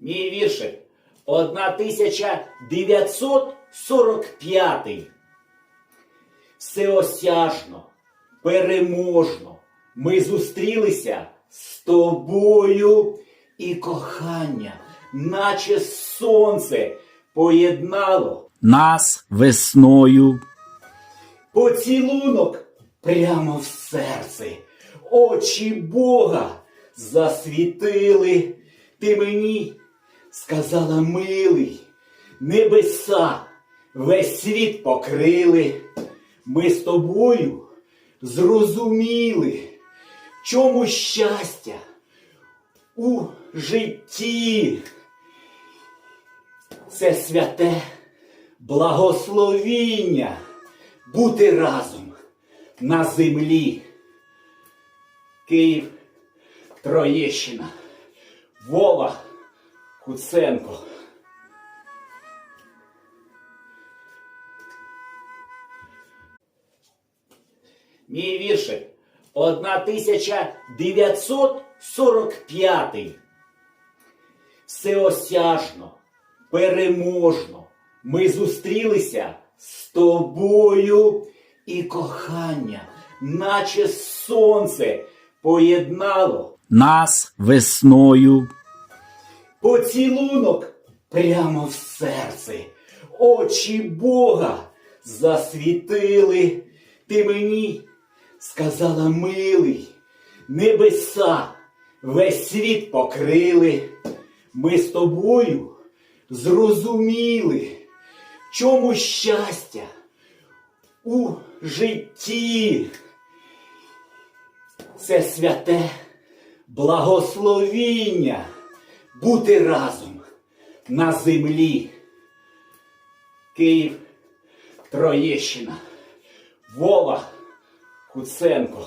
Мій віршик 1945. Всеосяжно, переможно ми зустрілися з тобою і кохання, наче сонце поєднало нас весною. Поцілунок прямо в серце, очі Бога засвітили. Ти мені сказала милий, небеса весь світ покрили. Ми з тобою зрозуміли, чому щастя у житті. Це святе благословіння бути разом на землі. Київ, Троєщина, Вова, Куценко. Мій віршик 1945. Всеосяжно, переможно ми зустрілися з тобою і кохання, наче сонце поєднало нас весною. Поцілунок прямо в серце, очі Бога засвітили. Ти мені сказала милий, небеса весь світ покрили. Ми з тобою зрозуміли, чому щастя у житті. Це святе благословіння бути разом на землі. Київ, Троєщина, Вова, Куценко.